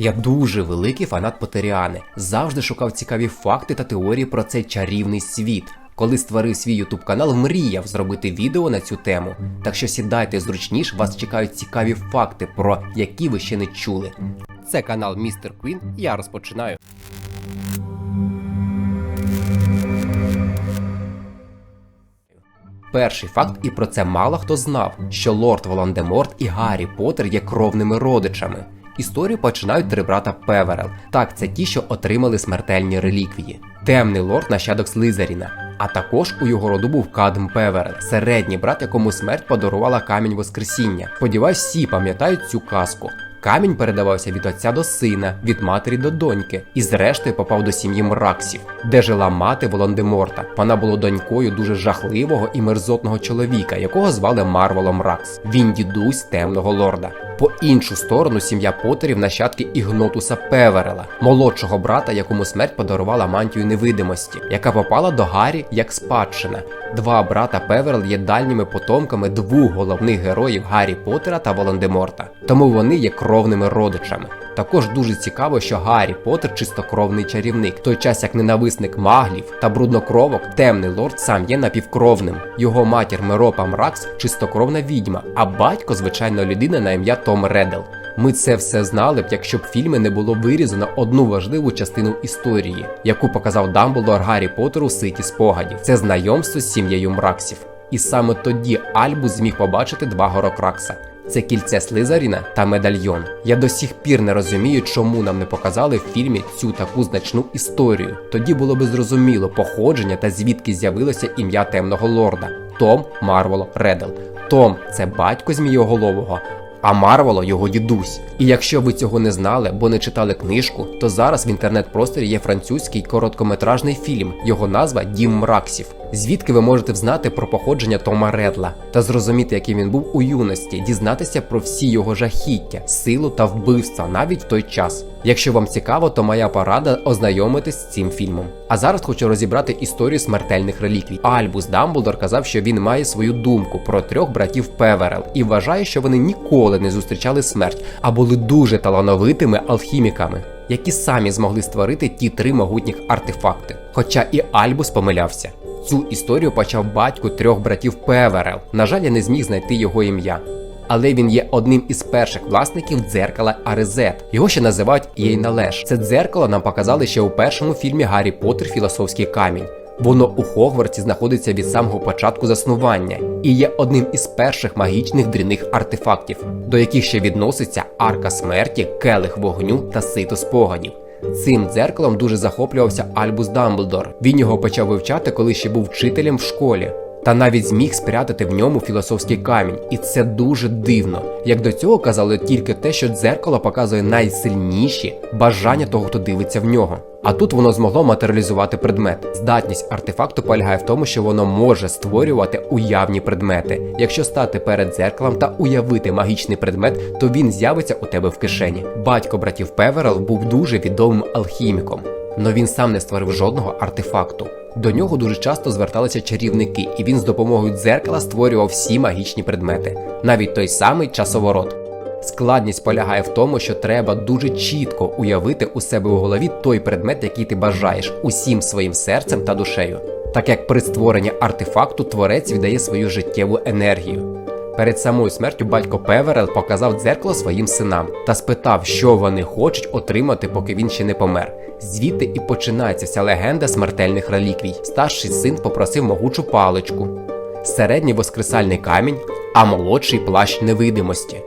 Я дуже великий фанат Потеріани. Завжди шукав цікаві факти та теорії про цей чарівний світ. Коли створив свій ютуб канал, мріяв зробити відео на цю тему. Так що сідайте зручніш, вас чекають цікаві факти, про які ви ще не чули. Це канал Містер Квін. Я розпочинаю. Перший факт, і про це мало хто знав, що лорд Волан-де-Морт і Гаррі Поттер є кровними родичами. Історію починають три брата Певерел. Так, це ті, що отримали смертельні реліквії. Темний лорд нащадок Слизеріна. А також у його роду був Кадм Певерел, середній брат, якому смерть подарувала камінь Воскресіння. Сподіваюсь, всі пам'ятають цю казку. Камінь передавався від отця до сина, від матері до доньки, і зрештою попав до сім'ї Мраксів, де жила мати Волан-де-Морта. Вона була донькою дуже жахливого і мерзотного чоловіка, якого звали Марвелом Ракс. Він дідусь темного лорда. По іншу сторону сім'я Потерів нащадки Ігнотуса Певерела, молодшого брата, якому смерть подарувала мантію невидимості, яка попала до Гаррі як спадщина. Два брата Певерел є дальніми потомками двох головних героїв Гаррі Поттера та Волан-де-Морта. Тому вони є кровними родичами. Також дуже цікаво, що Гаррі Поттер чистокровний чарівник, той час як ненависник маглів та бруднокровок, темний лорд сам є напівкровним. Його матір Меропа Мракс чистокровна відьма, а батько звичайна людина на ім'я Том Реддл. Ми це все знали б, якщо б в фільмі не було вирізано одну важливу частину історії, яку показав Дамблдор Гаррі Поттеру ситі спогадів. Це знайомство з сім'єю Мраксів. І саме тоді Альбус зміг побачити два горокракса. Це кільце Слизаріна та медальйон. Я до сих пір не розумію, чому нам не показали в фільмі цю таку значну історію. Тоді було би зрозуміло походження та звідки з'явилося ім'я темного лорда Том Марвело Реддл. Том це батько змієголового, а Марвело його дідусь. І якщо ви цього не знали, бо не читали книжку, то зараз в інтернет-просторі є французький короткометражний фільм. Його назва Дім Мраксів. Звідки ви можете взнати про походження Тома Редла та зрозуміти, яким він був у юності, дізнатися про всі його жахіття, силу та вбивства навіть в той час. Якщо вам цікаво, то моя порада ознайомитись з цим фільмом. А зараз хочу розібрати історію смертельних реліквій. Альбус Дамблдор казав, що він має свою думку про трьох братів Певерел і вважає, що вони ніколи не зустрічали смерть, а були дуже талановитими алхіміками. Які самі змогли створити ті три могутніх артефакти. Хоча і Альбус помилявся. Цю історію почав батько трьох братів Певерел. На жаль, я не зміг знайти його ім'я. Але він є одним із перших власників дзеркала Арезет. Його ще називають Єйналеш. Це дзеркало нам показали ще у першому фільмі Гаррі Поттер Філософський камінь. Воно у Хогвартсі знаходиться від самого початку заснування і є одним із перших магічних дрібних артефактів, до яких ще відноситься арка смерті, келих вогню та сито спогадів. Цим дзеркалом дуже захоплювався Альбус Дамблдор. Він його почав вивчати, коли ще був вчителем в школі. Та навіть зміг спрятати в ньому філософський камінь, і це дуже дивно. Як до цього казали тільки те, що дзеркало показує найсильніші бажання того, хто дивиться в нього. А тут воно змогло матеріалізувати предмет. Здатність артефакту полягає в тому, що воно може створювати уявні предмети. Якщо стати перед дзеркалом та уявити магічний предмет, то він з'явиться у тебе в кишені. Батько братів Певерел був дуже відомим алхіміком, але він сам не створив жодного артефакту. До нього дуже часто зверталися чарівники, і він з допомогою дзеркала створював всі магічні предмети, навіть той самий часоворот. Складність полягає в тому, що треба дуже чітко уявити у себе у голові той предмет, який ти бажаєш, усім своїм серцем та душею. Так як при створенні артефакту творець віддає свою життєву енергію. Перед самою смертю батько Певерел показав дзеркало своїм синам та спитав, що вони хочуть отримати, поки він ще не помер. Звідти і починається вся легенда смертельних реліквій. Старший син попросив могучу паличку, середній воскресальний камінь, а молодший плащ невидимості.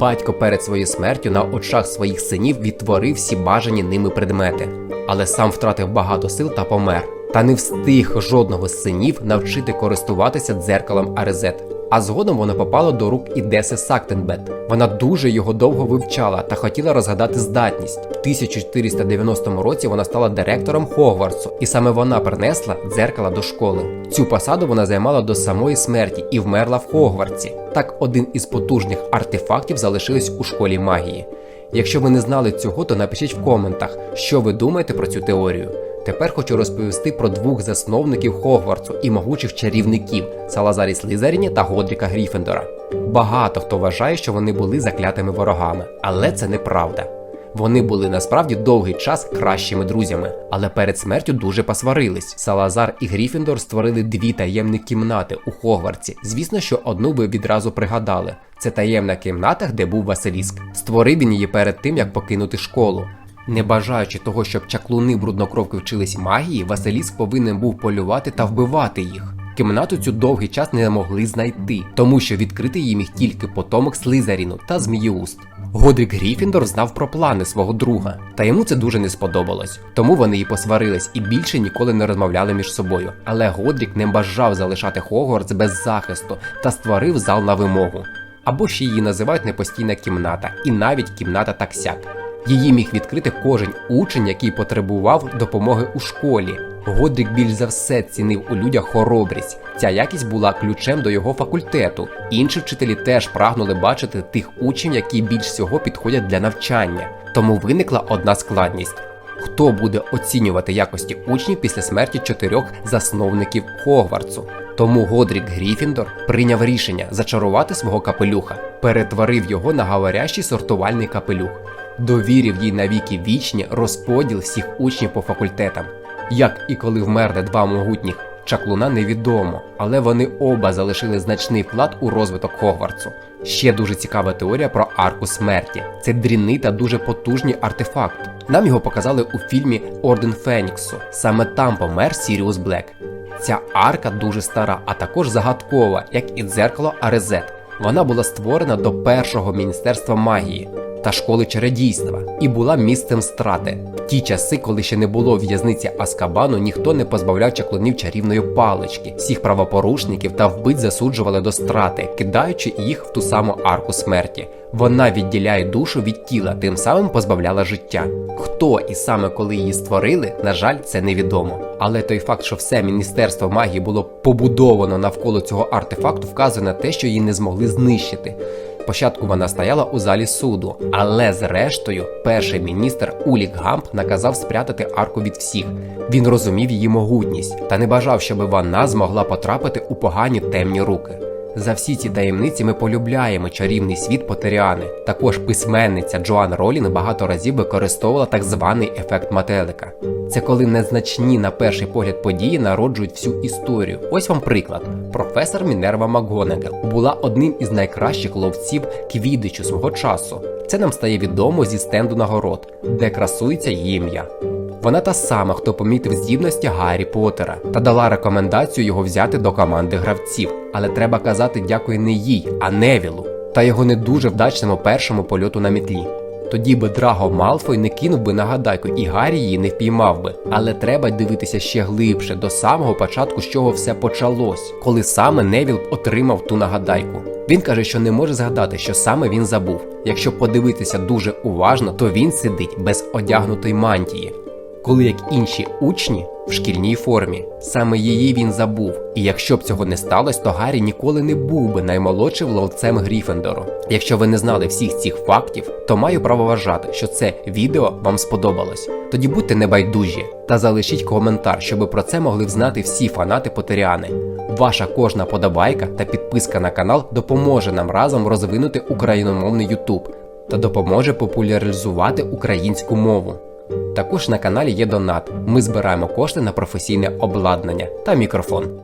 Батько перед своєю смертю на очах своїх синів відтворив всі бажані ними предмети, але сам втратив багато сил та помер. Та не встиг жодного з синів навчити користуватися дзеркалом Арезет. А згодом воно попало до рук Ідеси Сактенбет. Вона дуже його довго вивчала та хотіла розгадати здатність. В 1490 році вона стала директором Хогвартсу, і саме вона принесла дзеркала до школи. Цю посаду вона займала до самої смерті і вмерла в Хогвартсі. Так один із потужних артефактів залишились у школі магії. Якщо ви не знали цього, то напишіть в коментах, що ви думаєте про цю теорію. Тепер хочу розповісти про двох засновників Хогвартсу і могучих чарівників Салазарі Слизаріні та Годріка Гріфендора. Багато хто вважає, що вони були заклятими ворогами, але це неправда. Вони були насправді довгий час кращими друзями, але перед смертю дуже посварились. Салазар і Гріфіндор створили дві таємні кімнати у Хогвартсі. Звісно, що одну ви відразу пригадали. Це таємна кімната, де був Василіск. Створив він її перед тим, як покинути школу. Не бажаючи того, щоб чаклуни бруднокровки вчились магії, Василіск повинен був полювати та вбивати їх. Кімнату цю довгий час не могли знайти, тому що відкрити її міг тільки потомок Слизеріну та Змієуст. Годрік Гріфіндор знав про плани свого друга, та йому це дуже не сподобалось. Тому вони і посварились і більше ніколи не розмовляли між собою. Але Годрік не бажав залишати Хогвартс без захисту та створив зал на вимогу. Або ще її називають непостійна кімната, і навіть кімната таксяк. Її міг відкрити кожен учень, який потребував допомоги у школі. Годрік більш за все цінив у людях хоробрість. Ця якість була ключем до його факультету. Інші вчителі теж прагнули бачити тих учнів, які більш всього підходять для навчання. Тому виникла одна складність. Хто буде оцінювати якості учнів після смерті чотирьох засновників Хогвартсу? Тому Годрік Гріфіндор прийняв рішення зачарувати свого капелюха, перетворив його на говорящий сортувальний капелюх, довірив їй навіки вічні розподіл всіх учнів по факультетам. Як і коли вмерли два могутніх чаклуна, невідомо, але вони оба залишили значний вклад у розвиток Хогвартсу. Ще дуже цікава теорія про арку смерті. Це дрінний та дуже потужний артефакт. Нам його показали у фільмі Орден Феніксу. Саме там помер Сіріус Блек. Ця арка дуже стара, а також загадкова, як і дзеркало Арезет. Вона була створена до першого міністерства магії та школи чародійства і була місцем страти. В ті часи, коли ще не було в'язниці Аскабану, ніхто не позбавляв чаклунів чарівної палички. Всіх правопорушників та вбить засуджували до страти, кидаючи їх в ту саму арку смерті. Вона відділяє душу від тіла, тим самим позбавляла життя. Хто і саме коли її створили, на жаль, це невідомо. Але той факт, що все міністерство магії було побудовано навколо цього артефакту, вказує на те, що її не змогли знищити. Спочатку вона стояла у залі суду, але зрештою перший міністр Улік Гамп наказав спрятати арку від всіх. Він розумів її могутність та не бажав, щоб вона змогла потрапити у погані темні руки. За всі ці таємниці ми полюбляємо чарівний світ Потеріани. Також письменниця Джоан Ролін багато разів використовувала так званий ефект метелика. Це коли незначні на перший погляд події народжують всю історію. Ось вам приклад: професор Мінерва МакГонагал була одним із найкращих ловців квідичу свого часу. Це нам стає відомо зі стенду нагород, де красується її ім'я. Вона та сама, хто помітив здібності Гаррі Поттера та дала рекомендацію його взяти до команди гравців. Але треба казати дякую не їй, а Невілу та його не дуже вдачному першому польоту на мітлі. Тоді би Драго Малфой не кинув би нагадайку, і Гаррі її не впіймав би. Але треба дивитися ще глибше до самого початку, з чого все почалось, коли саме Невіл отримав ту нагадайку. Він каже, що не може згадати, що саме він забув. Якщо подивитися дуже уважно, то він сидить без одягнутої мантії коли як інші учні в шкільній формі. Саме її він забув. І якщо б цього не сталося, то Гаррі ніколи не був би наймолодшим ловцем Гріфендору. Якщо ви не знали всіх цих фактів, то маю право вважати, що це відео вам сподобалось. Тоді будьте небайдужі та залишіть коментар, щоб про це могли взнати всі фанати Потеріани. Ваша кожна подобайка та підписка на канал допоможе нам разом розвинути україномовний YouTube та допоможе популяризувати українську мову. Також на каналі є донат. Ми збираємо кошти на професійне обладнання та мікрофон.